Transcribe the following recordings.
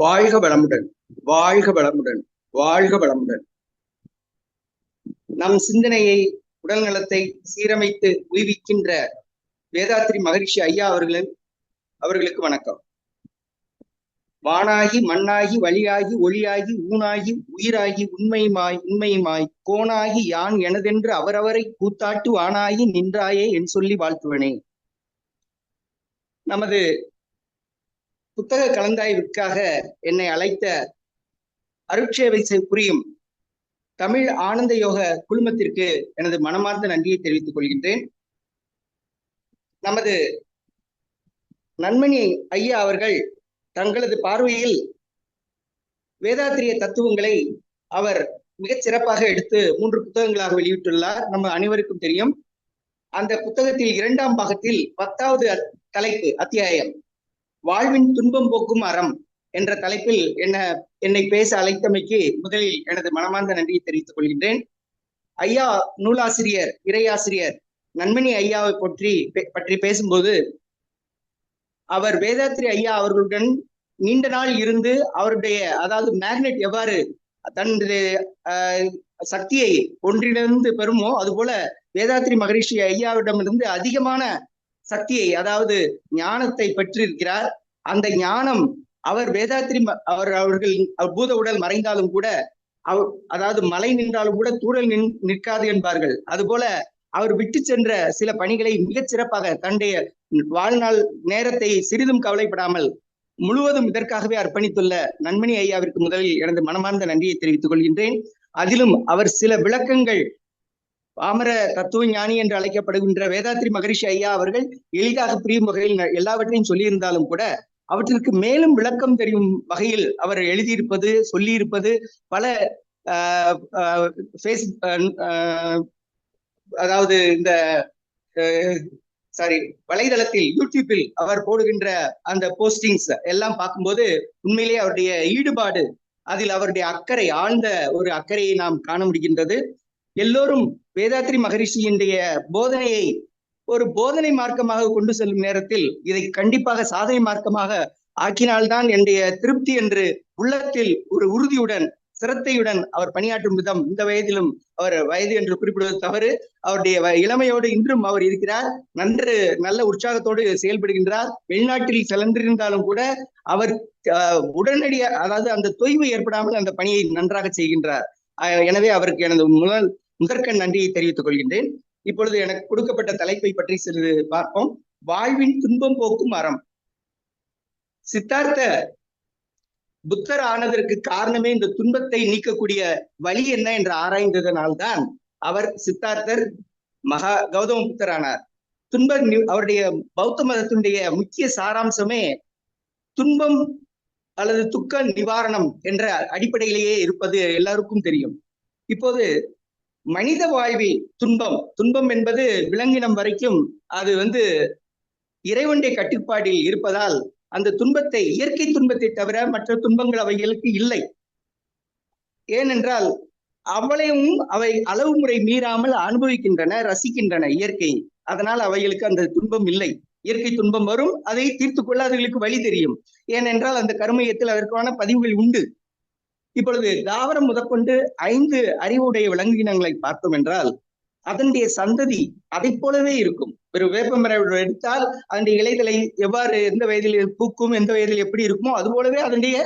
வாழ்க வளமுடன் வாழ்க வளமுடன் வாழ்க வளமுடன். நம் சிந்தனையை உடல் நலத்தை சீரமைத்து உய்விக்கின்ற வேதாத்திரி மகரிஷி ஐயா அவர்களின் அவர்களுக்கு வணக்கம். வானாகி மண்ணாகி வழியாகி ஒளியாகி ஊனாகி உயிராகி உண்மையுமாய் உண்மையுமாய் கோணாகி யான் எனதென்று அவரவரை கூத்தாட்டு வானாகி நின்றாயே என் சொல்லி வாழ்த்துவனே. நமது புத்தக கலந்தாய்விற்காக என்னை அழைத்த அருட்சேவை புரியும் தமிழ் ஆனந்த யோக குழுமத்திற்கு எனது மனமார்ந்த நன்றியை தெரிவித்துக் கொள்கின்றேன். நமது நன்மணி ஐயா அவர்கள் தங்களது பார்வையில் வேதாத்திரிய தத்துவங்களை அவர் மிகச் சிறப்பாக எடுத்து மூன்று புத்தகங்களாக வெளியிட்டுள்ளார். நம்ம அனைவருக்கும் தெரியும். அந்த புத்தகத்தில் இரண்டாம் பாகத்தில் பத்தாவது தலைப்பு அத்தியாயம். வாழ்வின் துன்பம் போக்கும் அறம் என்ற தலைப்பில் என்ன என்னை பேச அழைத்தமைக்கு முதலில் எனது மனமார்ந்த நன்றியை தெரிவித்துக் கொள்கின்றேன். ஐயா நூலாசிரியர் இறையாசிரியர் நன்மணி ஐயாவை பற்றி பற்றி பேசும்போது அவர் வேதாத்திரி ஐயா அவர்களுடன் நீண்ட நாள் இருந்து அவருடைய அதாவது மேக்னெட் எவ்வாறு தன்னுடைய சக்தியை ஒன்றிலிருந்து பெறுமோ அதுபோல வேதாத்திரி மகரிஷி ஐயாவிடமிருந்து அதிகமான சக்தியை அதாவது ஞானத்தை பெற்றிருக்கிறார். அந்த ஞானம் அவர் வேதாத்திரி அவர் அவர்கள் பூத உடல் மறைந்தாலும் கூட அவர் அதாவது மலை நின்றாலும் கூட தூரல் நின் நிற்காது என்பார்கள். அதுபோல அவர் விட்டு சென்ற சில பணிகளை மிகச் சிறப்பாக தன்னுடைய வாழ்நாள் நேரத்தை சிறிதும் கவலைப்படாமல் முழுவதும் இதற்காகவே அர்ப்பணித்துள்ள நன்மணி ஐயாவிற்கு முதலில் எனது மனமார்ந்த நன்றியை தெரிவித்துக் கொள்கின்றேன். அதிலும் அவர் சில விளக்கங்கள் பாமர தத்துவ ஞானி என்று அழைக்கப்படுகின்ற வேதாத்ரி மகரிஷி ஐயா அவர்கள் எளிதாக புரியும் வகையில் எல்லாவற்றையும் சொல்லியிருந்தாலும் கூட அவற்றிற்கு மேலும் விளக்கம் தெரியும் வகையில் அவர் எழுதியிருப்பது சொல்லியிருப்பது பல ஃபேஸ் அதாவது இந்த சாரி வலைதளத்தில் யூடியூப்பில் அவர் போடுகின்ற அந்த போஸ்டிங்ஸ் எல்லாம் பார்க்கும்போது உண்மையிலேயே அவருடைய ஈடுபாடு அதில் அவருடைய அக்கறை ஆழ்ந்த ஒரு அக்கறையை நாம் காண முடிகின்றது. எல்லோரும் வேதாத்ரி மகரிஷியினுடைய போதனையை ஒரு போதனை மார்க்கமாக கொண்டு செல்லும் நேரத்தில் இதை கண்டிப்பாக சாதனை மார்க்கமாக ஆக்கினால்தான் என்னுடைய திருப்தி என்று உள்ளத்தில் ஒரு உறுதியுடன் சிரத்தையுடன் அவர் பணியாற்றும் விதம். இந்த வயதிலும் அவர் வயது என்று குறிப்பிடுவது தவறு. அவருடைய இளமையோடு இன்றும் அவர் இருக்கிறார். நன்று நல்ல உற்சாகத்தோடு செயல்படுகின்றார். வெளிநாட்டில் செலந்திருந்தாலும் கூட அவர் உடனடியாக அதாவது அந்த தொய்வு ஏற்படாமல் அந்த பணியை நன்றாக செய்கின்றார். எனவே அவருக்கு எனது முதல் முதற்கண் நன்றியை தெரிவித்துக் கொள்கின்றேன். இப்பொழுது எனக்கு கொடுக்கப்பட்ட தலைப்பை பற்றி சிறிது பார்ப்போம். வாழ்வின் துன்பம் போக்கும் அறம். சித்தார்த்த புத்தர் ஆனதற்கு காரணமே இந்த துன்பத்தை நீக்கக்கூடிய வழி என்ன என்று ஆராய்ந்ததனால்தான் அவர் சித்தார்த்தர் மகா கௌதம புத்தர் ஆனார். துன்ப அவருடைய பௌத்த மதத்தினுடைய முக்கிய சாராம்சமே துன்பம் அல்லது துக்க நிவாரணம் என்ற அடிப்படையிலேயே இருப்பது எல்லாருக்கும் தெரியும். இப்போது மனித வாழ்வில் துன்பம். துன்பம் என்பது விலங்கினம் வரைக்கும் அது வந்து இறைவனுடைய கட்டுப்பாடில் இருப்பதால் அந்த துன்பத்தை இயற்கை துன்பத்தை தவிர மற்ற துன்பங்கள் அவைகளுக்கு இல்லை. ஏனென்றால் அவளையும் அவை அளவு முறை மீறாமல் அனுபவிக்கின்றன ரசிக்கின்றன இயற்கை. அதனால் அவைகளுக்கு அந்த துன்பம் இல்லை. இயற்கை துன்பம் வரும் அதை தீர்த்து கொள்ள அதுகளுக்கு வழி தெரியும். ஏனென்றால் அந்த கருமையத்தில் அதற்கான பதிவுகள் உண்டு. இப்பொழுது தாவரம் முதற்கொண்டு ஐந்து அறிவுடைய விலங்கினங்களை பார்த்தோம் என்றால் அதனுடைய சந்ததி அதை போலவே இருக்கும். ஒரு வேப்பமரம் எடுத்தால் அதனுடைய இலைகளை எவ்வாறு எந்த வயதில் பூக்கும் எந்த வயதில் எப்படி இருக்குமோ அது போலவே அதனுடைய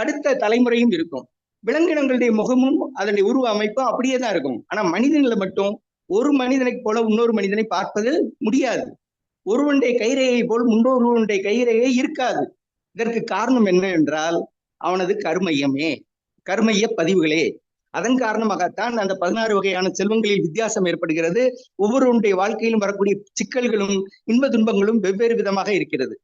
அடுத்த தலைமுறையும் இருக்கும். விலங்கினங்களுடைய முகமும் அதனுடைய உருவ அமைப்பும் அப்படியே தான் இருக்கும். ஆனா மனிதனில் மட்டும் ஒரு மனிதனை போல இன்னொரு மனிதனை பார்ப்பது முடியாது. ஒருவனுடைய கைரையை போல் முன்னொருவனுடைய கைரையே இருக்காது. இதற்கு காரணம் என்ன என்றால் அவனது கருமையமே கருமைய பதிவுகளே. அதன் காரணமாகத்தான் அந்த பதினாறு வகையான செல்வங்களில் வித்தியாசம் ஏற்படுகிறது. ஒவ்வொருவனுடைய வாழ்க்கையிலும் வரக்கூடிய சிக்கல்களும் இன்ப துன்பங்களும் வெவ்வேறு விதமாக இருக்கிறது.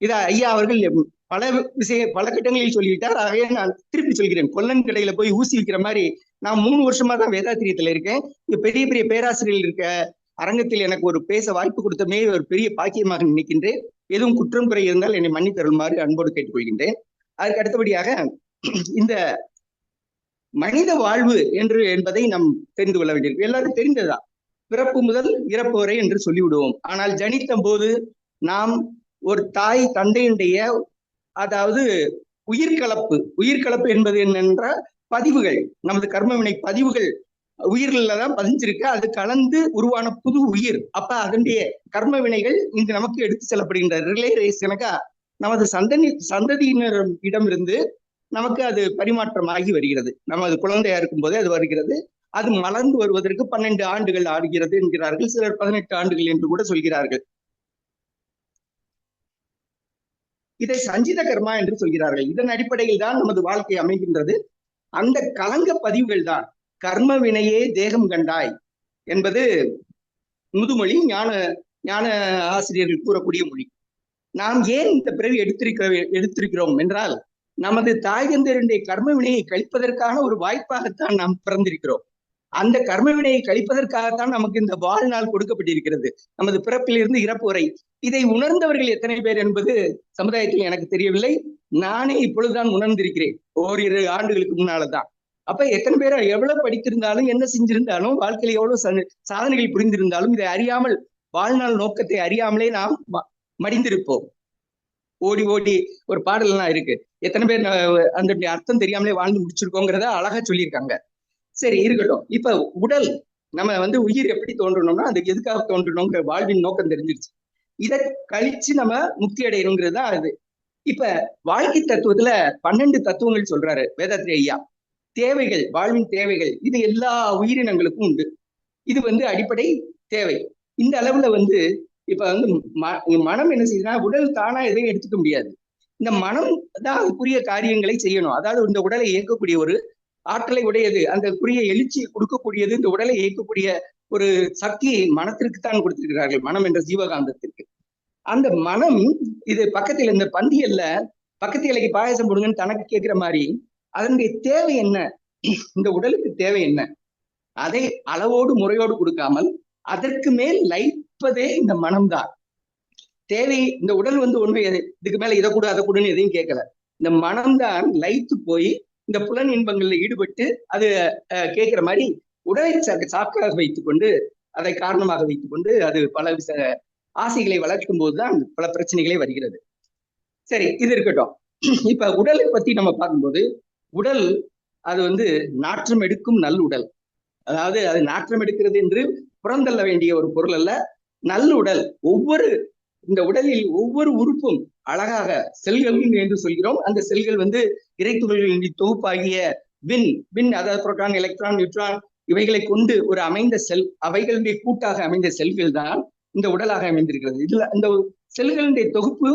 இதா ஐயா அவர்கள் பல விஷய பல கட்டங்களில் சொல்லிவிட்டார். ஆகவே நான் திருப்பி சொல்கிறேன். கொல்லன் கடையில போய் ஊசி விற்கிற மாதிரி நான் மூணு வருஷமா தான் வேதாத்திரியத்துல இருக்கேன். இங்க பெரிய பெரிய பேராசிரியர்கள் இருக்க அரங்கத்தில் எனக்கு ஒரு பேச வாய்ப்பு கொடுத்தமே ஒரு பெரிய பாக்கியமாக நினைக்கின்றேன். எதுவும் குற்றம் குறை இருந்தால் என்னை மன்னித்தருள்மாறு அன்போடு கேட்டுக்கொள்கின்றேன். அதுக்கு அடுத்தபடியாக இந்த மனித வாழ்வு என்று என்பதை நாம் தெரிந்து கொள்ள வேண்டியது. எல்லாரும் தெரிந்ததா பிறப்பு முதல் இறப்பு வரை என்று சொல்லிவிடுவோம். ஆனால் ஜனித்த போது நாம் ஒரு தாய் தந்தையினுடைய அதாவது உயிர்கலப்பு உயிர்கலப்பு என்பது என்னென்றால் பதிவுகள் நமது கர்மவினை பதிவுகள் உயிர்கள்ல தான் பதிஞ்சிருக்கு. அது கலந்து உருவான புது உயிர். அப்ப அதனுடைய கர்ம வினைகள் இங்கு நமக்கு எடுத்து செல்லப்படுகின்ற ரிலே ரேஸ் எனக்கா நமது சந்தனி சந்ததியினரிடமிருந்து நமக்கு அது பரிமாற்றமாகி வருகிறது. நமது குழந்தையா இருக்கும் போதே அது வருகிறது. அது மலர்ந்து வருவதற்கு பன்னெண்டு ஆண்டுகள் ஆடுகிறது என்கிறார்கள். சிலர் பதினெட்டு ஆண்டுகள் என்று கூட சொல்கிறார்கள். இதை சஞ்சித கர்மா என்று சொல்கிறார்கள். இதன் அடிப்படையில் தான் நமது வாழ்க்கை அமைகின்றது. அந்த கலங்க பதிவுகள் தான் கர்ம வினையே தேகம் கண்டாய் என்பது முதுமொழி ஞான ஞான ஆசிரியர்கள் கூறக்கூடிய மொழி. நாம் ஏன் இந்த பிறவி எடுத்திருக்க எடுத்திருக்கிறோம் என்றால் நமது தாய்கந்தருடைய கர்ம வினையை கழிப்பதற்கான ஒரு வாய்ப்பாகத்தான் நாம் பிறந்திருக்கிறோம். அந்த கர்ம வினையை கழிப்பதற்காகத்தான் நமக்கு இந்த வாழ்நாள் கொடுக்கப்பட்டிருக்கிறது. நமது பிறப்பிலிருந்து இறப்பு வரை. இதை உணர்ந்தவர்கள் எத்தனை பேர் என்பது சமுதாயத்தில் எனக்கு தெரியவில்லை. நானே இப்பொழுதுதான் உணர்ந்திருக்கிறேன். ஓரிரு ஆண்டுகளுக்கு முன்னால்தான். அப்ப எத்தனை பேர் எவ்வளவு படித்திருந்தாலும் என்ன செஞ்சிருந்தாலும் வாழ்க்கையில எவ்வளவு சாதனைகள் புரிந்திருந்தாலும் இதை அறியாமல் வாழ்நாள் நோக்கத்தை அறியாமலே நாம் மடிந்திருப்போம். ஓடி ஓடி ஒரு பாடல்லாம் இருக்கு. எத்தனை பேர் அந்த அர்த்தம் தெரியாமலே வாழ்ந்து முடிச்சிருக்கோங்கிறத அழகா சொல்லியிருக்காங்க. சரி இருக்கட்டும். இப்ப உடல் நம்ம வந்து உயிர் எப்படி தோன்றணும்னா அதுக்கு எதுக்காக தோன்றணுங்கிற வாழ்வின் நோக்கம் தெரிஞ்சிருச்சு. இதை கழிச்சு நம்ம முக்தி அடையணுங்கிறது தான் அது. இப்ப வாழ்க்கை தத்துவத்துல பன்னெண்டு தத்துவங்கள் சொல்றாரு வேதாத்ரி ஐயா. தேவைகள் வாழ்வின் தேவைகள் இது எல்லா உயிரினங்களுக்கும் உண்டு. இது வந்து அடிப்படை தேவை. இந்த அளவுல வந்து இப்ப வந்து மனம் என்ன செய்யுதுன்னா உடல் தானா எதையும் எடுத்துக்க முடியாது. இந்த மனம் தான் அதுக்குரிய காரியங்களை செய்யணும். அதாவது இந்த உடலை இயக்கக்கூடிய ஒரு ஆற்றலை உடையது. அந்த குறிய எழுச்சியை கொடுக்கக்கூடியது இந்த உடலை இயக்கக்கூடிய ஒரு சக்தியை மனத்திற்கு தான் கொடுத்திருக்கிறார்கள். மனம் என்ற ஜீவகாந்தத்திற்கு. அந்த மனம் இது பக்கத்தில் இந்த பந்தியல்ல பக்கத்து இலைக்கு பாயசம் போடுங்கன்னு தனக்கு கேட்கிற மாதிரி அதனுடைய தேவை என்ன? இந்த உடலுக்கு தேவை என்ன? அதை அளவோடு முறையோடு கொடுக்காமல் அதற்கு மேல் லைட் கேட்பதே இந்த மனம்தான். தேவை இந்த உடல் வந்து ஒண்ணு இதுக்கு மேல இதை கூட அதை கூடன்னு எதையும் கேட்கல. இந்த மனம்தான் லைத்து போய் இந்த புலன் இன்பங்கள்ல ஈடுபட்டு அது கேட்கிற மாதிரி உடலை சாக்காக வைத்துக்கொண்டு அதை காரணமாக வைத்துக்கொண்டு அது பல ஆசைகளை வளர்க்கும் போதுதான் பல பிரச்சனைகளே வருகிறது. சரி இது இருக்கட்டும். இப்ப உடலை பத்தி நம்ம பார்க்கும்போது உடல் அது வந்து நாற்றம் எடுக்கும் நல் உடல் அதாவது அது நாற்றம் எடுக்கிறது என்று புறந்தள்ள வேண்டிய ஒரு பொருள் அல்ல நல்லுடல் உடல். ஒவ்வொரு இந்த உடலில் ஒவ்வொரு உறுப்பும் அழகாக செல்கள் என்று சொல்கிறோம். அந்த செல்கள் வந்து இறைத்துகளின் தொகுப்பாகிய வின் வின் அதாவது புரோட்டான் எலக்ட்ரான் நியூட்ரான் இவைகளை கொண்டு ஒரு அமைந்த செல் அவைகளுடைய கூட்டாக அமைந்த செல்கள் தான் இந்த உடலாக அமைந்திருக்கிறது. இதுல இந்த செல்களுடைய தொகுப்பு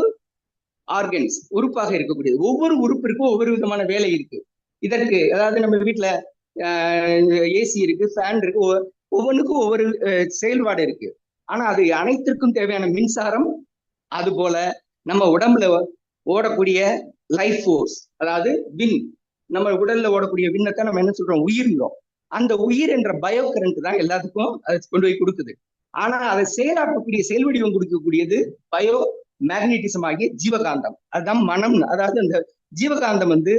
ஆர்கன்ஸ் உறுப்பாக இருக்கக்கூடியது. ஒவ்வொரு உறுப்பிற்கும் ஒவ்வொரு விதமான வேலை இருக்கு. இதற்கு அதாவது நம்ம வீட்டுல ஏசி இருக்கு ஃபேன் இருக்கு ஒவ்வொன்றுக்கும் ஒவ்வொரு செயல்பாடு இருக்கு. ஆனா அது அனைத்திற்கும் தேவையான மின்சாரம் அது போல நம்ம உடம்புல ஓடக்கூடிய லைஃப் ஃபோர்ஸ் அதாவது வின் நம்ம உடல்ல ஓடக்கூடிய விண்ணத்தை நம்ம என்ன சொல்றோம்? உயிர்ங்கிறோம் அந்த உயிர் என்ற பயோ கரண்ட் தான் எல்லாத்துக்கும் அது கொண்டு போய் கொடுக்குது. ஆனா அதை செயலாற்றக்கூடிய செயல் வடிவம் கொடுக்கக்கூடியது பயோ மேக்னட்டிசம் ஆகிய ஜீவகாந்தம். அதுதான் மனம் அதாவது அந்த ஜீவகாந்தம் வந்து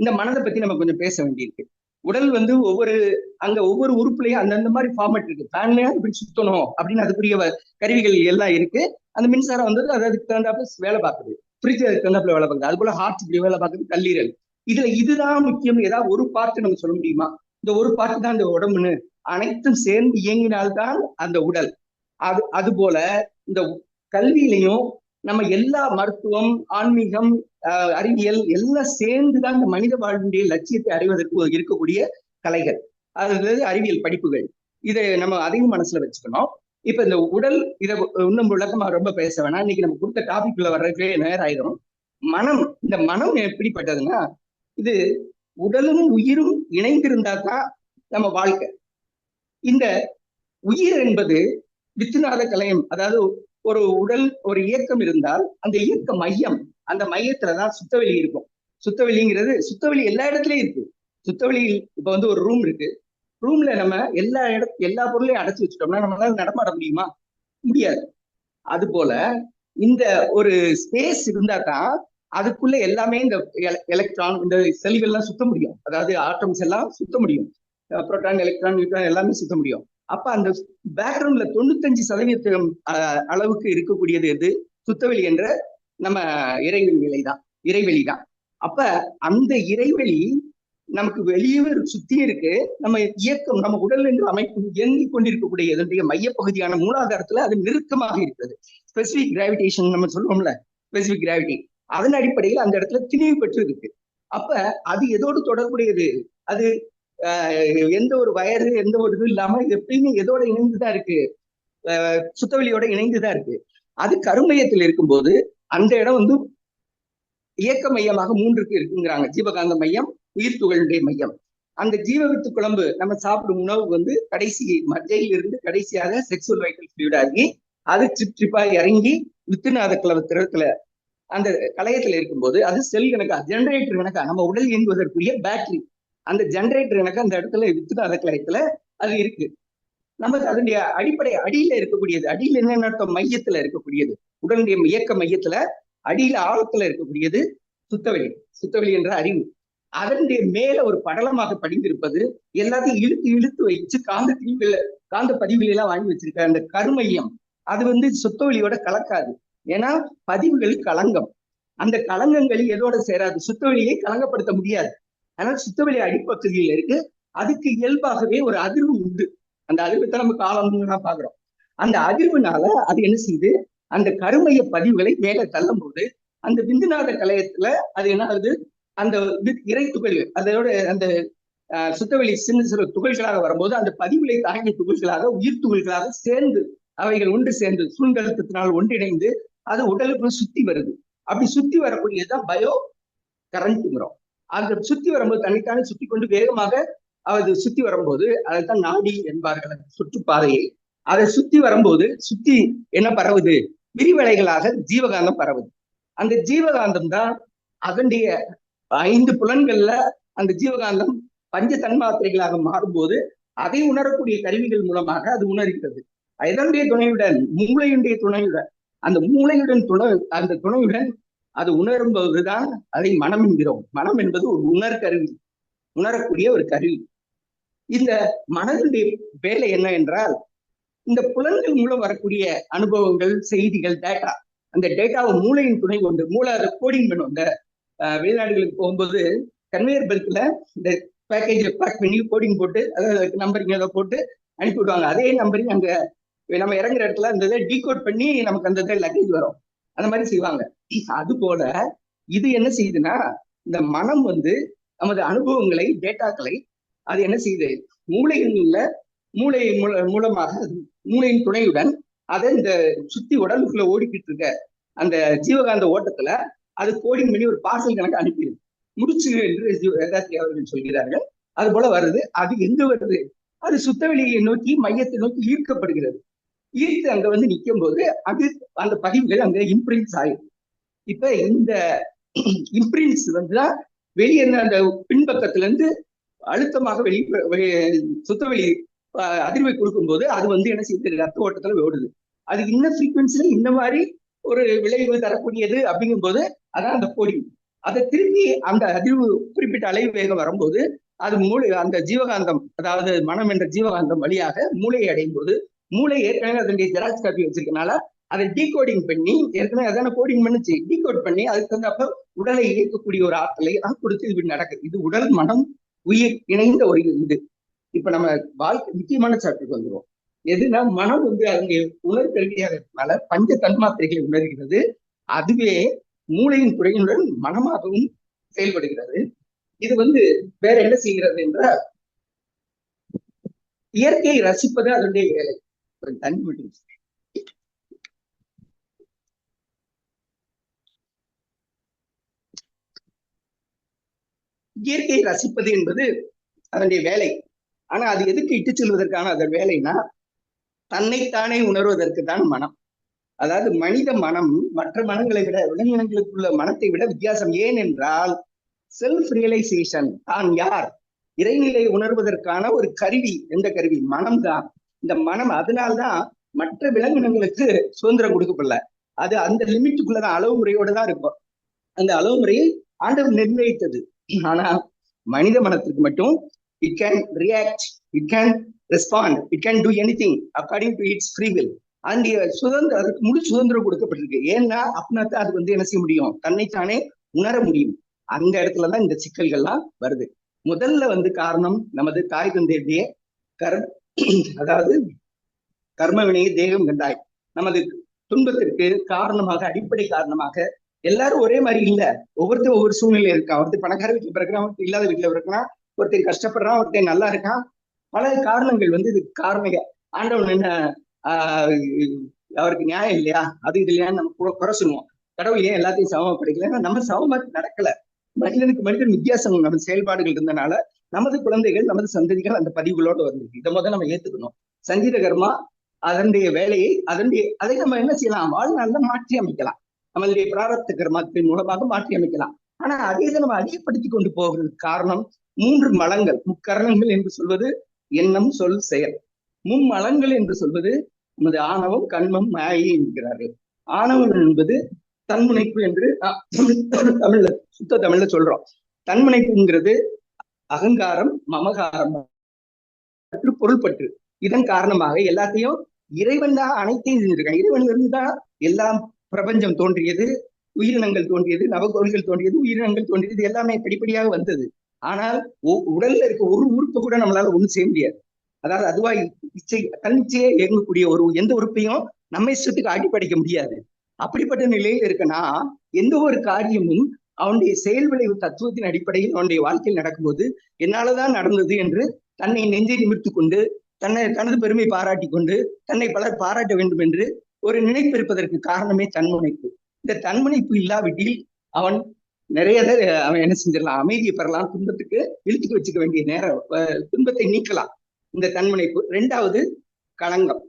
இந்த மனதை பத்தி நம்ம கொஞ்சம் பேச வேண்டியிருக்கு. உடல் வந்து ஒவ்வொரு அங்க ஒவ்வொரு உறுப்புலையும் அந்தந்த மாதிரி ஃபார்மேட் இருக்கு. ஃபேன்லயா இப்படி சுத்தணும் அப்படின்னு அதுக்குரிய கருவிகள் எல்லாம் இருக்கு. அந்த மின்சாரம் வந்து அது அதுக்கு தகுந்தாப்புல வேலை பார்க்குது. ஃப்ரிட்ஜ் அதுக்கு தகுந்தாப்புல வேலை பார்க்குது. அது போல ஹார்ட் இப்படி வேலை பார்க்குது. கல்லீரல். இதுல இதுதான் முக்கியம் ஏதாவது ஒரு பார்ட் நம்ம சொல்ல முடியுமா? இந்த ஒரு பார்ட் தான் இந்த உடம்புன்னு. அனைத்தும் சேர்ந்து இயங்கினால்தான் அந்த உடல். அது அது போல இந்த கல்வியிலையும் நம்ம எல்லா மருத்துவம் ஆன்மீகம் அறிவியல் எல்லாம் சேர்ந்துதான் இந்த மனித வாழ்வினுடைய லட்சியத்தை அடைவதற்கு இருக்கக்கூடிய கலைகள். அதாவது அறிவியல் படிப்புகள். இதை நம்ம அதையும் மனசுல வச்சுக்கணும். இப்ப இந்த உடல் இதை இன்னும் விளக்கமா ரொம்ப பேச வேணாம். இன்னைக்கு நம்ம கொடுத்த டாபிக்ல வர்றதுக்கே நேரம் ஆயிரும். மனம் இந்த மனம் எப்படிப்பட்டதுன்னா இது உடலும் உயிரும் இணைந்திருந்தா தான் நம்ம வாழ்க்கை. இந்த உயிர் என்பது வித்துநாத கலையம் அதாவது ஒரு உடல் ஒரு இயக்கம் இருந்தால் அந்த இயக்க மையம் அந்த மையத்துலதான் சுத்தவெளி இருக்கும். சுத்தவெளிங்கிறது சுத்தவெளி எல்லா இடத்துலயும் இருக்கு. சுத்தவெளியில் இப்ப வந்து ஒரு ரூம் இருக்கு. ரூம்ல நம்ம எல்லா இட எல்லா பொருளையும் அடைச்சு வச்சுட்டோம்னா நம்மளால நடமாட முடியுமா? முடியாது. அது போல இந்த ஒரு ஸ்பேஸ் இருந்தா தான் அதுக்குள்ள எல்லாமே இந்த எலக்ட்ரான் இந்த செல்கள்லாம் சுத்த முடியும். அதாவது ஆட்டம்ஸ் எல்லாம் சுத்த முடியும். புரோட்டான் எலக்ட்ரான் நியூட்ரான் எல்லாமே சுத்த முடியும். அப்ப அந்த பேக்ரவுண்ட்ல தொண்ணூத்தஞ்சு சதவீதம் அளவுக்கு இருக்கக்கூடியது எது? சுத்தவெளி என்ற நம்ம இறைவெளி நிலை தான் இறைவெளி தான் அப்ப அந்த இறைவெளி நமக்கு வெளியே சுத்தி இருக்கு. நம்ம இயக்கம் நம்ம உடல் என்று அமைப்பு இயங்கிக் கொண்டிருக்கக்கூடிய இதனுடைய மையப்பகுதியான மூலாதாரத்துல அது நெருக்கமாக இருக்கிறது. ஸ்பெசிபிக் கிராவிடேஷன் நம்ம சொல்லுவோம்ல ஸ்பெசிபிக் கிராவிட்டி அதன் அடிப்படையில் அந்த இடத்துல திணிவு பெற்று இருக்கு அப்ப அது எதோடு தொடர்புடையது? அது எந்த ஒரு வயது எந்த ஒரு இது இல்லாம எப்பயுமே எதோட இணைந்துதான் இருக்கு. சுத்தவெளியோட இணைந்துதான் இருக்கு. அது கருமையத்தில் இருக்கும்போது அந்த இடம் வந்து இயக்க மையமாக மூன்றுக்கு இருக்குங்கிறாங்க. ஜீவகாந்த மையம் உயிர் துகளுடைய மையம். அந்த ஜீவவித்து குழம்பு நம்ம சாப்பிடும் உணவு வந்து கடைசி மஜையில் இருந்து கடைசியாக செக்ஸுவல் வைட்டல் ஃபிளூட் ஆகி அது ட்ரிப் ட்ரிப்பா இறங்கி வித்துநாத கிளவ திரத்துல அந்த கலையத்துல இருக்கும்போது அது செல் கணக்கா ஜெனரேட்டர் கணக்கா நம்ம உடல் இயங்குவதற்குரிய பேட்டரி அந்த ஜென்ரேட்டர் எனக்கு அந்த இடத்துல வித்துநாத கிளையத்துல அது இருக்கு. நமக்கு அதனுடைய அடிப்படை அடியில இருக்கக்கூடியது அடியில என்ன அர்த்தம் மையத்துல இருக்கக்கூடியது உடனுடைய இயக்க மையத்துல அடியில ஆழத்துல இருக்கக்கூடியது சுத்தவெளி சுத்தவெளி என்ற அறிவு. அதனுடைய மேல ஒரு படலமாக படிந்திருப்பது எல்லாத்தையும் இழுத்து இழுத்து வச்சு காந்த தீவுல காந்த பதிவுகள் எல்லாம் வாங்கி வச்சிருக்க அந்த கருமையம் அது வந்து சுத்தவெளியோட கலக்காது. ஏன்னா பதிவுகள் களங்கம். அந்த களங்கங்கள் எதோட சேராது. சுத்தவெளியை களங்கப்படுத்த முடியாது. அதனால சுத்தவெளி அடிப்பகுதியில் இருக்கு. அதுக்கு இயல்பாகவே ஒரு அதிர்வு உண்டு. அந்த அதிர்வு தான் நம்ம காலம் பாக்குறோம் அந்த அதிர்வுனால அது என்ன செய்யுது? அந்த கருமைய பதிவுகளை மேலே தள்ளும் போது அந்த விந்துநாத கலையத்துல அது என்ன ஆகுது? அந்த இறை துகள்கள் அதோட அந்த சுத்தவெளி சின்ன சிறு துகள்களாக வரும்போது அந்த பதிவுகளை தாங்கிய துகள்களாக உயிர் துகள்களாக சேர்ந்து அவைகள் ஒன்று சேர்ந்து சூழ்நிலத்தினால் ஒன்றிணைந்து அது உடலுக்குள் சுத்தி வருது. அப்படி சுத்தி வரக்கூடியதுதான் பயோ கரண்ட்ங்கிறோம் அந்த சுத்தி வரும்போது தனித்தானே சுத்தி கொண்டு வேகமாக அது சுத்தி வரும்போது அதைத்தான் நாடி என்பார்கள். சுற்றுப்பாதையை. அதை சுத்தி வரும்போது சுத்தி என்ன பரவுது? விரிவலைகளாக ஜீவகாந்தம் பரவுது. அந்த ஜீவகாந்தம் தான் அதனுடைய ஐந்து புலன்கள்ல அந்த ஜீவகாந்தம் பஞ்ச தன்மாத்திரைகளாக மாறும்போது அதை உணரக்கூடிய கருவிகள் மூலமாக அது உணர்கிறது. இதனுடைய துணையுடன் மூளையுடைய துணையுடன் அந்த மூளையுடன் துணை அந்த துணையுடன் அது உணரும் போதுதான் அதை மனம் என்கிறோம் மனம் என்பது ஒரு உணர் கருவி உணரக்கூடிய ஒரு கருவி. இந்த மனதினுடைய வேலை என்ன என்றால் இந்த புலன்கள் மூலம் வரக்கூடிய அனுபவங்கள் செய்திகள் டேட்டா அந்த டேட்டாவை மூளையின் துணை கொண்டு மூளை அதை கோடிங் பண்ணும். இந்த வெளிநாடுகளுக்கு போகும்போது கன்வேயர் பெல்ட்ல இந்த பேக்கேஜ் பேக் பண்ணி கோடிங் போட்டு அதாவது நம்பரிங் அதை போட்டு அனுப்பி விடுவாங்க. அதே நம்பரிங் அங்க நம்ம இறங்குற இடத்துல அந்த இதை டீகோட் பண்ணி நமக்கு அந்த இதை லக்கேஜ் வரும். அந்த மாதிரி செய்வாங்க. அது போல இது என்ன செய்யுதுன்னா இந்த மனம் வந்து நமது அனுபவங்களை டேட்டாக்களை அது என்ன செய்யுது? மூளையில் மூளை மூலமாக மூளையின் துணையுடன் அதை இந்த சுத்தி உடலுக்குள்ள ஓடிக்கிட்டு இருக்க அந்த ஜீவகாந்த ஓட்டத்துல அது கோடிங் பண்ணி ஒரு பார்சல் கணக்கு அனுப்பிடுது முடிச்சு என்று வேதாத்தி அவர்கள் சொல்கிறார்கள். அது போல வருது அது எங்க வருது? அது சுத்தவெளியை நோக்கி மையத்தை நோக்கி ஈர்க்கப்படுகிறது. ஈர்த்து அங்க வந்து நிற்கும் போது அது அந்த பதிவுகள் அங்க இம்ப்ரின்ஸ் ஆயிடும். இப்ப இந்த இம்ப்ரின்ஸ் வந்துதான் வெளியே அந்த பின்பக்கத்துல இருந்து அழுத்தமாக வெளி சுத்தவெளி அதிர்வை கொடுக்கும்போது அது வந்து என்ன செய்யுது? ரத்த ஓட்டத்துல ஓடுது. அது இன்ன ஃப்ரீக்வன்சில இந்த மாதிரி ஒரு விளைவு தரக்கூடியது அப்படிங்கும் போது அதான் அந்த பொடி அதை திருப்பி அந்த அதிர்வு குறிப்பிட்ட அலை வேகம் வரும்போது அது மூளை அந்த ஜீவகாந்தம் அதாவது மனம் என்ற ஜீவகாந்தம் வழியாக மூளையை அடையும் போது மூளை ஏற்கனவே அதனுடைய ஜெராக்ஸ் காப்பி வச்சிருக்கனால அதை டீகோடிங் பண்ணி ஏற்கனவே அதான கோடிங் பண்ணுச்சு. டீகோட் பண்ணி அதுக்கு தகுந்தப்ப உடலை இயக்கக்கூடிய ஒரு ஆற்றலை தான் கொடுத்து இப்படி நடக்குது. இது உடல் மனம் உயிர் இணைந்த ஒரு இது. இப்ப நம்ம வாழ்க்கை முக்கியமான சாப்டருக்கு வந்துடுவோம் எதுனா மனம் வந்து அங்கே உணர்கல்வியாக இருக்கனால பஞ்ச தன்மாத்திரைகளை உணர்கிறது. அதுவே மூளையின் துறையினுடன் மனமாகவும் செயல்படுகிறது. இது வந்து வேற என்ன செய்கிறது என்றால் இயற்கையை ரசிப்பது அதனுடைய வேலை. தண்ணி மட்டும் இயற்கையை ரசிப்பது என்பது அதனுடைய வேலை. ஆனா அது எதுக்கு இட்டு செல்வதற்கான அதன் வேலைனா தன்னைத்தானே உணர்வதற்கு தான் மனம். அதாவது மனித மனம் மற்ற மனங்களை விட விலங்கினங்களுக்குள்ள மனத்தை விட வித்தியாசம். ஏன் என்றால் செல்ஃப் ரியலைசேஷன் தான் யார்? இறைநிலை உணர்வதற்கான ஒரு கருவி. எந்த கருவி? மனம்தான். இந்த மனம் அதனால்தான் மற்ற விலங்கினங்களுக்கு சுதந்திரம் கொடுக்கப்படல. அது அந்த லிமிட்டுக்குள்ளதான் அளவு முறையோட தான் இருக்கும். அந்த அளவு முறையை ஆண்டவர் நிர்ணயித்தது. ஆனா மனித மனத்திற்கு மட்டும் it can react it can respond it can do anything according to its free will அந்த சுதந்திரம் அதுக்கு முழு சுதந்திரம் கொடுக்கப்பட்டிருக்கு. ஏன்னா அப்படின்னா அது வந்து என்ன செய்ய முடியும்? தன்னைத்தானே உணர முடியும். அந்த இடத்துல தான் இந்த சிக்கல்கள்லாம் வருது. முதல்ல வந்து காரணம் நமது தாய் தந்தையுடைய கர் அதாவது கர்ம வினையை தேகம் கண்டாய். நமது துன்பத்திற்கு காரணமாக அடிப்படை காரணமாக எல்லாரும் ஒரே மாதிரி இல்ல. ஒவ்வொருத்தரும் ஒவ்வொரு சூழ்நிலை இருக்கா ஒருத்தர் பணக்கார வீட்டுல பிறக்கிறான் ஒருத்தர் இல்லாத வீட்டுல பிறக்கிறான் ஒருத்தர் கஷ்டப்படுறான் ஒருத்தர் நல்லா இருக்கான். பல காரணங்கள் வந்து இதுக்கு காரணங்க ஆண்டவன் என்ன ஆஹ் அவருக்கு நியாயம் இல்லையா? அது இது இல்லையான்னு நம்ம குறை- சொல்லுவோம். கடவுள் ஏன் எல்லாத்தையும் சமமா படைக்கல நம்ம சமமா நடக்கல. மனிதனுக்கு மனிதன் வித்தியாசம் நம்ம செயல்பாடுகள் இருந்தனால நமது குழந்தைகள் நமது சந்ததிகள் அந்த பதிவுகளோட வந்திருக்கு. இதை முதல்ல நம்ம ஏத்துக்கணும். சங்கீத கர்மா அதனுடைய வேலையை அதனுடைய அதை நம்ம என்ன செய்யலாம்? வாழ்நாளில் மாற்றி அமைக்கலாம். நம்மளுடைய பிராரத்த கர்மத்தின் மூலமாக மாற்றி அமைக்கலாம் ஆனா அதே இதை நம்ம அதிகப்படுத்தி கொண்டு போகிறதுக்கு காரணம் மூன்று மலங்கள். முக்கரணங்கள் என்று சொல்வது எண்ணம் சொல் செயல். மும்மலங்கள் என்று சொல்வது நமது ஆணவம் கண்மம் மாயை என்கிறார்கள். ஆணவம் என்பது தன்முனைப்பு என்று தமிழ்ல சுத்த தமிழ்ல சொல்றோம். தன்முனைப்புங்கிறது அகங்காரம் மமகாரம் பற்று பொருள்பற்று. இதன் காரணமாக எல்லாத்தையும் இறைவன் தான் அனைத்தையும் செஞ்சிருக்கான். இறைவன் இருந்து தான் எல்லாம் பிரபஞ்சம் தோன்றியது உயிரினங்கள் தோன்றியது நவகோள்கள் தோன்றியது உயிரினங்கள் தோன்றியது எல்லாமே படிப்படியாக வந்தது. ஆனால் உடல்ல இருக்க ஒரு உறுப்பு கூட நம்மளால ஒண்ணும் செய்ய முடியாது. அதாவது அதுவா இச்சை தன்னிச்சையே இயங்கக்கூடிய ஒரு எந்த உறுப்பையும் நம்ம இஷ்டத்துக்கு அடிப்படைக்க முடியாது. அப்படிப்பட்ட நிலையில் இருக்கனா எந்த ஒரு காரியமும் அவனுடைய செயல் விளைவு தத்துவத்தின் அடிப்படையில் அவனுடைய வாழ்க்கையில் நடக்கும்போது என்னாலதான் நடந்தது என்று தன்னை நெஞ்சை நிமிர்த்து கொண்டு தன்னை தனது பெருமை பாராட்டி கொண்டு தன்னை பலர் பாராட்ட வேண்டும் என்று ஒரு நினைப்பு இருப்பதற்கு காரணமே தன்முனைப்பு. இந்த தன்முனைப்பு இல்லாவிட்டில் அவன் நிறைய அவன் என்ன செஞ்சிடலாம்? அமைதியை பெறலாம். துன்பத்துக்கு இழுத்துக்கு வச்சுக்க வேண்டிய நேரம் துன்பத்தை நீக்கலாம். இந்த தன்முனைப்பு. ரெண்டாவது களங்கம்.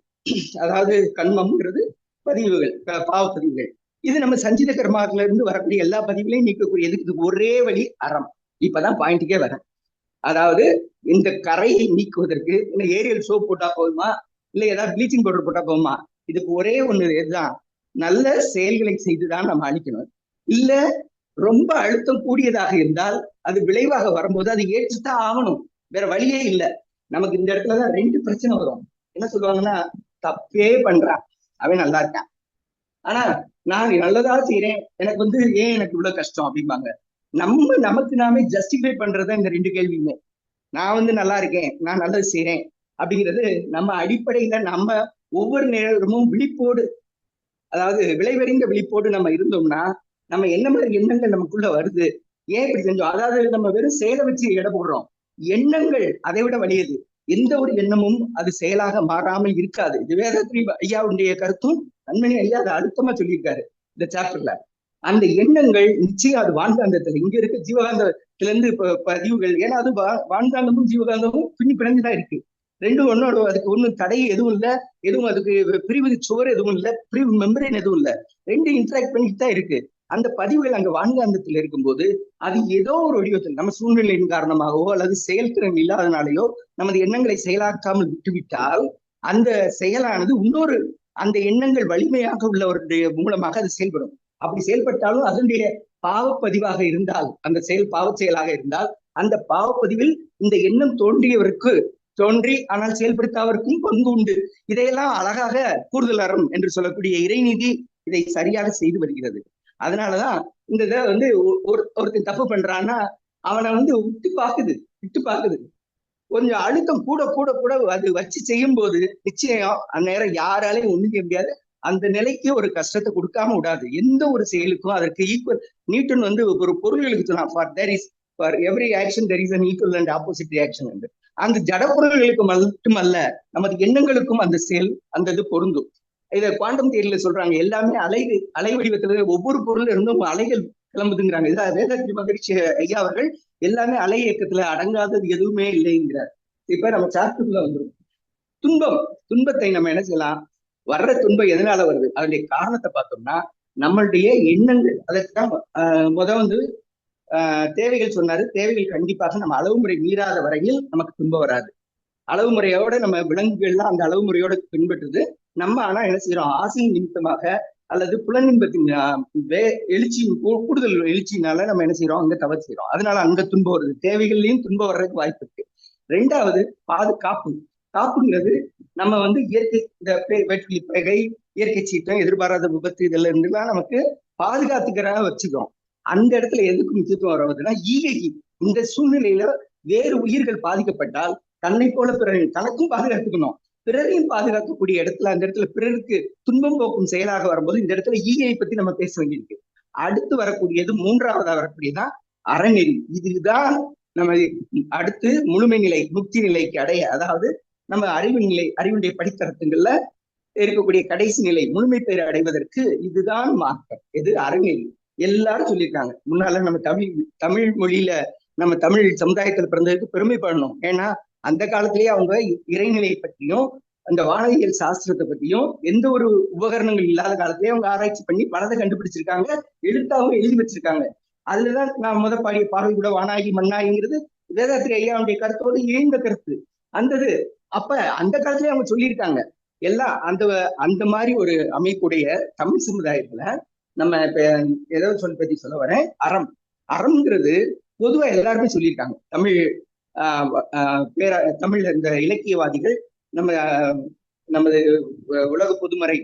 அதாவது கண்மம்ங்கிறது பதிவுகள் பாவ பதிவுகள். இது நம்ம சஞ்சித கர்மாக்ல இருந்து வரக்கூடிய எல்லா பதிவுகளையும் நீக்கக்கூடிய இதுக்கு ஒரே வழி அறம். இப்பதான் பாயிண்ட்டுக்கே வரேன் அதாவது இந்த கரையை நீக்குவதற்கு இந்த ஏரியல் சோப் போட்டா போதுமா? இல்ல ஏதாவது ப்ளீச்சிங் பவுடர் போட்டா போதுமா? இதுக்கு ஒரே ஒண்ணு இதுதான். நல்ல செயல்களை செய்துதான் நம்ம அழிக்கணும். இல்ல ரொம்ப அழுத்தம் கூடியதாக இருந்தால் அது விளைவாக வரும்போது அதை ஏற்றுத்தான் ஆகணும். வேற வழியே இல்ல. நமக்கு இந்த இடத்துலதான் ரெண்டு பிரச்சனை வரும். என்ன சொல்லுவாங்கன்னா தப்பே பண்றான். அவன் நல்லா இருக்கான். ஆனா நான் நல்லதா செய்யறேன் எனக்கு வந்து ஏன் எனக்கு இவ்வளவு கஷ்டம் அப்படிம்பாங்க. நம்ம நமக்கு நாமே ஜஸ்டிஃபை பண்றதுதான் இந்த ரெண்டு கேள்வியுமே நான் வந்து நல்லா இருக்கேன். நான் நல்லது செய்யறேன் அப்படிங்கிறது நம்ம அடிப்படையில நம்ம ஒவ்வொரு நேரமும் விழிப்போடு அதாவது விளைவறிந்த விழிப்போடு நம்ம இருந்தோம்னா நம்ம என்ன மாதிரி எண்ணங்கள் நமக்குள்ள வருது? ஏன் இப்படி செஞ்சோம்? அதாவது நம்ம வெறும் செயலை வச்சு எடை போடுறோம். எண்ணங்கள் அதை விட வலியது. எந்த ஒரு எண்ணமும் அது செயலாக மாறாமல் இருக்காது. இது வேதத்ரி ஐயாவுடைய கருத்தும் நன்மணி ஐயா அதை அழுத்தமா சொல்லியிருக்காரு இந்த சாப்டர்ல அந்த எண்ணங்கள் நிச்சயம் அது வான்காந்தத்துல. இங்க இருக்க ஜீவகாந்தத்துல இருந்து பதிவுகள் ஏன்னா அது வா- வான்காந்தமும் ஜீவகாந்தமும் பின்னி பிணைஞ்சுதான் இருக்கு. ரெண்டும் ஒன்னோட அதுக்கு ஒண்ணும் தடை எதுவும் இல்ல. எதுவும் அதுக்கு பிரிவு சுவர் எதுவும் இல்ல. பிரிவு மெம்பரேன் எதுவும் இல்ல. ரெண்டும் இன்டராக்ட் பண்ணிட்டு தான் இருக்கு. அந்த பதிவுகள் அங்க வான்காந்தத்தில் இருக்கும்போது அது ஏதோ ஒரு வடிவத்தில் நம்ம சூழ்நிலையின் காரணமாகவோ அல்லது செயல்திறன் இல்லாதனாலேயோ நமது எண்ணங்களை செயலாக்காமல் விட்டுவிட்டால் அந்த செயலானது இன்னொரு அந்த எண்ணங்கள் வலிமையாக உள்ளவருடைய மூலமாக அது செயல்படும். அப்படி செயல்பட்டாலும் அதனுடைய பாவப்பதிவாக இருந்தால் அந்த செயல் பாவச் செயலாக இருந்தால் அந்த பாவப்பதிவில் இந்த எண்ணம் தோன்றியவருக்கு தோன்றி ஆனால் செயல்படுத்த அவருக்கும் பங்கு உண்டு. இதையெல்லாம் அழகாக கூடுதல் அறம் என்று சொல்லக்கூடிய இறைநீதி இதை சரியாக செய்து வருகிறது. அதனாலதான் இந்த இதை வந்து ஒரு ஒருத்தன் தப்பு பண்றான்னா அவனை வந்து விட்டு பார்க்குது விட்டு பார்க்குது. கொஞ்சம் அழுத்தம் கூட கூட கூட அது வச்சு செய்யும் போது நிச்சயம் அந்நேரம் யாராலையும் ஒண்ணும் செய்ய முடியாது. அந்த நிலைக்கு ஒரு கஷ்டத்தை கொடுக்காம விடாது. எந்த ஒரு செயலுக்கும் அதற்கு ஈக்குவல் நியூட்டன் வந்து ஒரு பொருள்களுக்கு சொன்னான் for there is for every action there is an equal and opposite reaction என்று. அந்த ஜட பொருள்களுக்கு மட்டுமல்ல நமது எண்ணங்களுக்கும் அந்த செயல் அந்த இது பொருந்தும். இதை குவாண்டம் தேரியில சொல்றாங்க. எல்லாமே அலை அலை வடிவத்துல ஒவ்வொரு பொருள் இருந்தும் அலைகள் கிளம்புதுங்கிறாங்க. இதான் வேதாத்ரி மகிழ்ச்சி ஐயா அவர்கள் எல்லாமே அலை இயக்கத்துல அடங்காதது எதுவுமே இல்லைங்கிறார். இப்ப நம்ம சாத்துக்குள்ள வந்துரும். துன்பம் துன்பத்தை நம்ம என்ன செய்யலாம்? வர்ற துன்பம் எதனால வருது? அதனுடைய காரணத்தை பார்த்தோம்னா நம்மளுடைய எண்ணங்கள். அதற்குதான் ஆஹ் முத வந்து தேவைகள் சொன்னாரு. தேவைகள் கண்டிப்பாக நம்ம அளவு முறை மீறாத வரையில் நமக்கு துன்பம் வராது. அளவு முறையோட நம்ம விலங்குகள்லாம் அந்த அளவு முறையோட பின்பற்றுது. நம்ம ஆனா என்ன செய்யறோம் ஆசையின் நிமித்தமாக அல்லது புலநின்பத்தின் வே- எழுச்சியின் கூடுதல் எழுச்சினால நம்ம என்ன செய்யறோம் அங்க தவறு செய்யறோம் அதனால அங்க துன்பம் வருது. தேவைகள்லயும் துன்பம் வர்றதுக்கு வாய்ப்பு இருக்கு. ரெண்டாவது பாதுகாப்பு காப்புங்கிறது நம்ம வந்து இயற்கை இந்த பே- பகை இயற்கை சீற்றம் எதிர்பாராத விபத்து இதெல்லாம் இருந்துலாம் நமக்கு பாதுகாத்துக்கிறதா வச்சுக்கிறோம். அந்த இடத்துல எதுக்கு முக்கியத்துவம் வருவதுன்னா ஈகைக்கு இந்த சூழ்நிலையில வேறு உயிர்கள் பாதிக்கப்பட்டால் தன்னை போல பிறரையும் தனக்கும் பாதுகாத்துக்கணும். பிறரையும் பாதுகாக்கக்கூடிய இடத்துல அந்த இடத்துல பிறருக்கு துன்பம் போக்கும் செயலாக வரும்போது இந்த இடத்துல ஈகையை பத்தி நம்ம பேச வேண்டியிருக்கு. அடுத்து வரக்கூடியது மூன்றாவதா வரக்கூடியதான் அறநெறி. இதுதான் நம்ம அடுத்து முழுமை நிலை முக்தி நிலைக்கு அடைய அதாவது நம்ம அறிவு நிலை அறிவுடைய படித்தரத்துங்கள்ல இருக்கக்கூடிய கடைசி நிலை முழுமை பெயர் அடைவதற்கு இதுதான் மார்க்கம். இது அறநெறி. எல்லாரும் சொல்லியிருக்காங்க. முன்னால நம்ம தமிழ் தமிழ் மொழியில நம்ம தமிழ் சமுதாயத்துல பிறந்ததுக்கு பெருமைப்படணும் ஏன்னா அந்த காலத்திலேயே அவங்க இறைநிலையை பற்றியும் அந்த வானவியல் சாஸ்திரத்தை பத்தியும் எந்த ஒரு உபகரணங்கள் இல்லாத காலத்திலேயே அவங்க ஆராய்ச்சி பண்ணி பலதை கண்டுபிடிச்சிருக்காங்க. எழுத்தாவும் எழுதி வச்சிருக்காங்க. அதுலதான் நான் முத பாடிய பாடல் கூட வானாகி மண்ணாகிங்கிறது வேதாத்திரி ஐயாவுடைய கருத்தோடு இணைந்த கருத்து. அந்தது அப்ப அந்த காலத்திலேயே அவங்க சொல்லியிருக்காங்க. எல்லாம் அந்த அந்த மாதிரி ஒரு அமைப்புடைய தமிழ் சமுதாயத்துல நம்ம இப்ப ஏதோ சொல் பத்தி சொல்ல வரேன். அறம். அறம்ங்கிறது பொதுவா எல்லாருமே சொல்லியிருக்காங்க. தமிழ் பேர தமிழ் இந்த இலக்கியவாதிகள் நம்ம நமது உலக பொதுமறை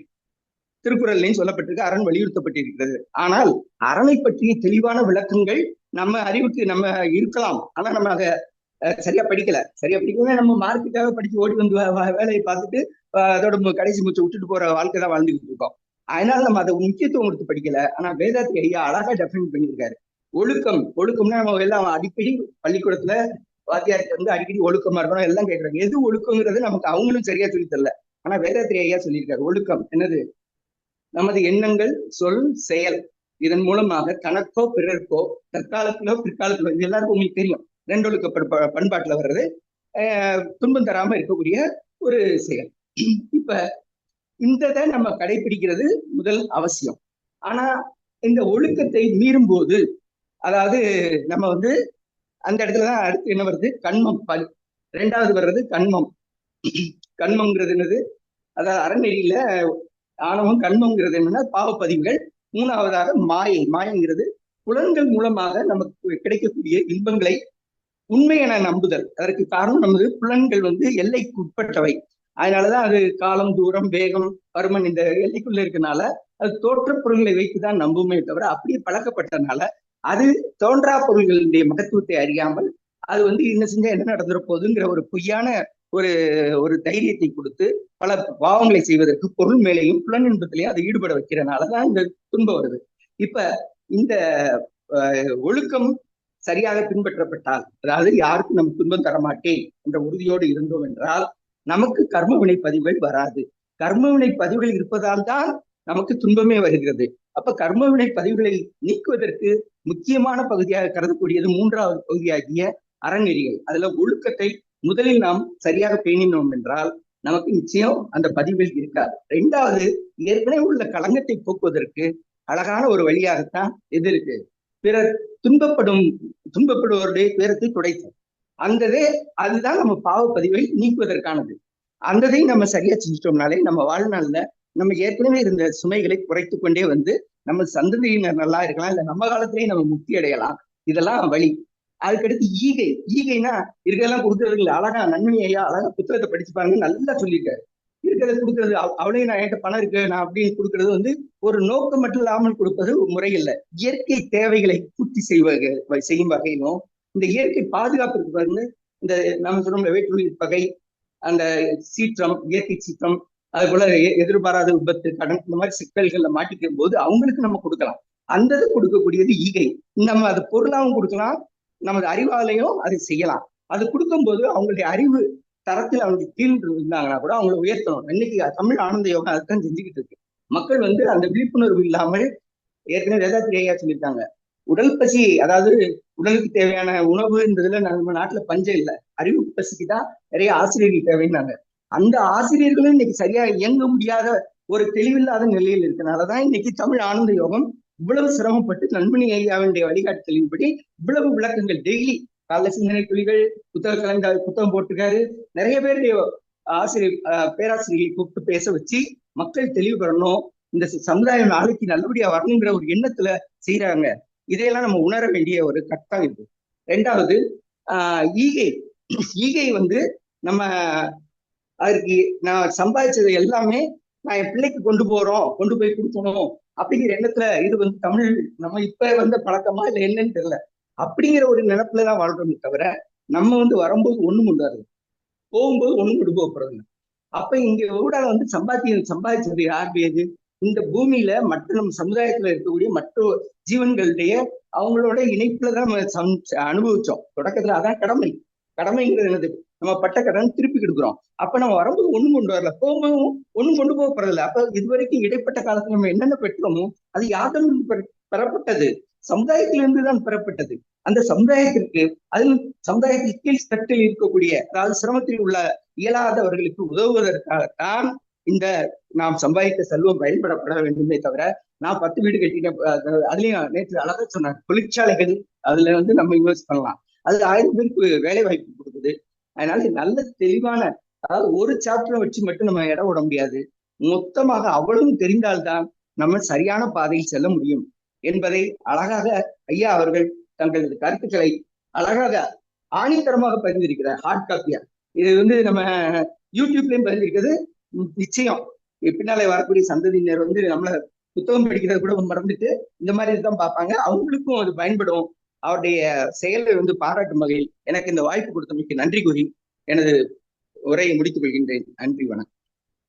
திருக்குறள்லையும் சொல்லப்பட்டிருக்கு அரண் வலியுறுத்தப்பட்டிருக்கிறது. ஆனால் அரணை பற்றிய தெளிவான விளக்கங்கள் நம்ம அறிவுக்கு நம்ம இருக்கலாம். ஆனா நம்ம அதை சரியா படிக்கல. சரியா படிக்கல நம்ம மார்க்குக்காக படிச்சு ஓடி வந்து வேலையை பார்த்துட்டு அதோட கடைசி மூச்சை விட்டுட்டு போற வாழ்க்கை தான் வாழ்ந்துகிட்டு இருக்கோம். அதனால நம்ம அதை முக்கியத்துவம் கொடுத்து படிக்கல. ஆனா வேதாத்திரி ஐயா அழகா டெஃபைன் பண்ணியிருக்காரு. ஒழுக்கம் ஒழுக்கம்னா நம்ம எல்லாம் அடிக்கடி பள்ளிக்கூடத்துல வாத்தியாருக்கு வந்து அடிக்கடி ஒழுக்கமா இருக்கணும் எல்லாம் கேட்கறாங்க. எது ஒழுக்கங்கிறது நமக்கு அவங்களும் சரியா சொல்லி தரல. ஆனா வேதாத்திரி ஐயா சொல்லியிருக்காரு ஒழுக்கம் என்னது? நமது எண்ணங்கள் சொல் செயல். இதன் மூலமாக தனக்கோ பிறருக்கோ தற்காலத்திலோ பிற்காலத்திலோ இது எல்லாருக்கும் உங்களுக்கு தெரியும். ரெண்டொழுக்க பண்பாட்டுல வர்றது துன்பம் தராம இருக்கக்கூடிய ஒரு செயல். இப்ப இந்ததை நம்ம கடைபிடிக்கிறது முதல் அவசியம். ஆனா இந்த ஒழுக்கத்தை மீறும் போது அதாவது நம்ம வந்து அந்த இடத்துலதான் அடுத்து என்ன வருது? கண்மம் பல். ரெண்டாவது வர்றது கண்மம். கண்மம்ங்கிறது என்னது? அதாவது அறநெறியில ஆணவம் கண்மங்கிறது என்னன்னா பாவப்பதிவுகள். மூணாவதாக மாயை. மாயங்கிறது புலன்கள் மூலமாக நமக்கு கிடைக்கக்கூடிய இன்பங்களை உண்மை என நம்புதல். அதற்கு காரணம் நமது புலன்கள் வந்து எல்லைக்கு உட்பட்டவை. அதனாலதான் அது காலம் தூரம் வேகம் பருமன் இந்த எல்லைக்குள்ள இருக்கனால அது தோற்ற பொருள்களை வைத்துதான் நம்புமே தவிர அப்படியே பழக்கப்பட்டதுனால அது தோன்றா பொருள்களுடைய மகத்துவத்தை அறியாமல் அது வந்து என்ன செஞ்சா என்ன நடந்துட போகுதுங்கிற ஒரு பொய்யான ஒரு ஒரு தைரியத்தை கொடுத்து பல பாவங்களை செய்வதற்கு பொருள் மேலேயும் புலன் இன்பத்திலையும் அதை ஈடுபட வைக்கிறனாலதான் இந்த துன்பம் வருது. இப்ப இந்த ஒழுக்கம் சரியாக பின்பற்றப்பட்டால் அதாவது யாருக்கும் நம்ம துன்பம் தரமாட்டேன் என்ற உறுதியோடு இருந்தோம் என்றால் நமக்கு கர்ம வினை பதிவுகள் வராது. கர்ம வினை பதிவுகள் இருப்பதால் தான் நமக்கு துன்பமே வருகிறது. அப்ப கர்ம வினை பதிவுகளை நீக்குவதற்கு முக்கியமான பகுதியாக கருதக்கூடியது மூன்றாவது பகுதியாகிய அறநெறிகள். அதுல ஒழுக்கத்தை முதலில் நாம் சரியாக பேணினோம் என்றால் நமக்கு நிச்சயம் அந்த பதிவில் இருக்காது. ரெண்டாவது ஏற்கனவே உள்ள களங்கத்தை போக்குவதற்கு அழகான ஒரு வழியாகத்தான் எது இருக்கு. பிறர் துன்பப்படும் துன்பப்படுவோருடைய துயரத்தை துடைத்தல். அந்ததே அதுதான் நம்ம பாவப்பதிவை நீக்குவதற்கானது. அந்ததையும் நம்ம சரியா செஞ்சிட்டோம்னாலே நம்ம வாழ்நாள்ல நம்ம ஏற்கனவே இருந்த சுமைகளை குறைத்து கொண்டே வந்து நம்ம சந்ததியினர் நல்லா இருக்கலாம் இல்ல நம்ம காலத்திலேயே நம்ம முக்தி அடையலாம். இதெல்லாம் வழி. அதுக்கடுத்து ஈகை. ஈகைனா இருக்கிறதெல்லாம் கொடுக்கறது இல்லை. அழகா நன்மை ஐயா அழகா புத்தகத்தை படிச்சுப்பாங்க நல்லா சொல்லியிருக்காரு. இருக்கிறத கொடுக்கறது அவளையும் நான் என்கிட்ட பணம் இருக்கு நான் அப்படின்னு கொடுக்கறது வந்து ஒரு நோக்கம் மட்டும் இல்லாமல் கொடுப்பது முறை இல்லை. இயற்கை தேவைகளை பூர்த்தி செய்வ செய்யும் வகையிலும் இந்த இயற்கை பாதுகாப்பிற்கு பாருங்க. இந்த நம்ம சொல்றோம் வேற்றுயிர் பகை அந்த சீற்றம் இயற்கை சீற்றம் அது போல எதிர்பாராத விபத்து கடன் இந்த மாதிரி சிக்கல்கள்ல மாட்டிக்கும் போது அவங்களுக்கு நம்ம கொடுக்கலாம். அந்த இது கொடுக்கக்கூடியது ஈகை. நம்ம அது பொருளாகவும் கொடுக்கலாம் நமது அறிவாலையும் அதை செய்யலாம். அது கொடுக்கும்போது அவங்களுடைய அறிவு தரத்தில் அவங்க கீழ் இருந்தாங்கன்னா கூட அவங்களை உயர்த்தணும். இன்னைக்கு தமிழ் ஆனந்த யோகா அதுதான் செஞ்சுக்கிட்டு இருக்கு. மக்கள் வந்து அந்த விழிப்புணர்வு இல்லாமல் ஏற்கனவே வேதாத்திரி ஐயா சொல்லியிருக்காங்க. உடல் பசி அதாவது உடலுக்கு தேவையான உணவு நம்ம நாட்டுல பஞ்சம் இல்லை. அறிவு பசிக்கு தான் நிறைய ஆசிரியர்கள் தேவைன்னாங்க. அந்த ஆசிரியர்களும் இன்னைக்கு சரியா இயங்க முடியாத ஒரு தெளிவில்லாத நிலையில் இருக்கனாலதான் இன்னைக்கு தமிழ் ஆனந்த யோகம் இவ்வளவு சிரமப்பட்டு நண்பனி ஐயாவுடைய வழிகாட்டுதலின்படி இவ்வளவு விளக்கங்கள். டெய்லி கால சிந்தனை துளிகள் புத்தக கலந்த புத்தகம் போட்டிருக்காரு. நிறைய பேர் ஆசிரியர் பேராசிரியர்களை கூப்பிட்டு பேச வச்சு மக்கள் தெளிவு பெறணும். இந்த சமுதாயம் நாளைக்கு நல்லபடியா வரணுங்கிற ஒரு எண்ணத்துல செய்யறாங்க இதையெல்லாம் நம்ம உணர வேண்டிய ஒரு கட்டம் இது ரெண்டாவது ஆஹ் ஈகை. ஈகை வந்து நம்ம அதற்கு நான் சம்பாதிச்சது எல்லாமே நான் என் பிள்ளைக்கு கொண்டு போறோம் கொண்டு போய் கொடுக்கணும் அப்படிங்கிற எண்ணத்துல இது வந்து தமிழ் நம்ம இப்ப வந்த பழக்கமா இல்ல என்னன்னு தெரியல. அப்படிங்கிற ஒரு நினைப்புல தான் வாழ்றோமே தவிர நம்ம வந்து வரும்போது ஒண்ணும் கொண்டு போகும்போது ஒண்ணும் கொண்டு போக போறது அப்ப இங்க ஊடால வந்து சம்பாத்தியம் சம்பாதிச்சது யாருடையது இந்த பூமியில மற்ற நம்ம சமுதாயத்துல இருக்கக்கூடிய மற்ற ஜீவன்களுடைய அவங்களோட இணைப்புல தான் நம்ம சம்- அனுபவிச்சோம். தொடக்கத்துல அதான் கடமை. கடமைங்கிறது என்னது? நம்ம பட்ட கடன் திருப்பி கொடுக்குறோம். அப்ப நம்ம வரும்போது ஒண்ணும் கொண்டு வரல. போகும்போது ஒண்ணும் கொண்டு போக போறதில்ல. அப்ப இதுவரைக்கும் இடைப்பட்ட காலத்துல நம்ம என்னென்ன பெற்றோமோ அது யாரும் பெறப்பட்டது. சமுதாயத்திலிருந்து தான் பெறப்பட்டது. அந்த சமுதாயத்திற்கு அதில் சமுதாயத்தில் கீழ் தட்டில் இருக்கக்கூடிய அதாவது சிரமத்தில் உள்ள இயலாதவர்களுக்கு உதவுவதற்காகத்தான் இந்த நாம் சம்பாதித்த செல்வம் பயன்படப்பட வேண்டுமே தவிர நான் பத்து வீடு கட்டிட்டேன் அதுலயும் நேற்று அழகா சொன்னார் தொழிற்சாலைகள் அதுல வந்து நம்ம இன்வெஸ்ட் பண்ணலாம். அது ஆயிரம் பேருக்கு வேலை வாய்ப்பு கொடுக்குது. அதனால நல்ல தெளிவான அதாவது ஒரு சாப்டரை வச்சு மட்டும் நம்ம இடம் விட முடியாது. மொத்தமாக அவ்வளவும் தெரிந்தால்தான் நம்ம சரியான பாதையில் செல்ல முடியும் என்பதை அழகாக ஐயா அவர்கள் தங்களது கருத்துக்களை அழகாக ஆணித்தரமாக பகிர்ந்திருக்கிறார் ஹார்ட் காப்பியா இது வந்து நம்ம யூடியூப்லயும் பகிர்ந்திருக்கிறது. நிச்சயம். பின்னாலே வரக்கூடிய சந்ததியினர் வந்து நம்மள புத்தகம் படிக்கிறத கூட மறந்துட்டு இந்த மாதிரி இதுதான் பார்ப்பாங்க. அவங்களுக்கும் அது பயன்படும். அவருடைய செயலை வந்து பாராட்டும் வகையில் எனக்கு இந்த வாய்ப்பு கொடுத்தமைக்கு நன்றி கூறி எனது உரையை முடித்துக் கொள்கின்றேன். நன்றி வணக்கம்.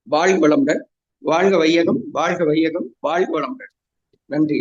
வாழ்க வளமுடன். வாழ்க வையகம் வாழ்க வையகம் வாழ்க வளமுடன். நன்றி.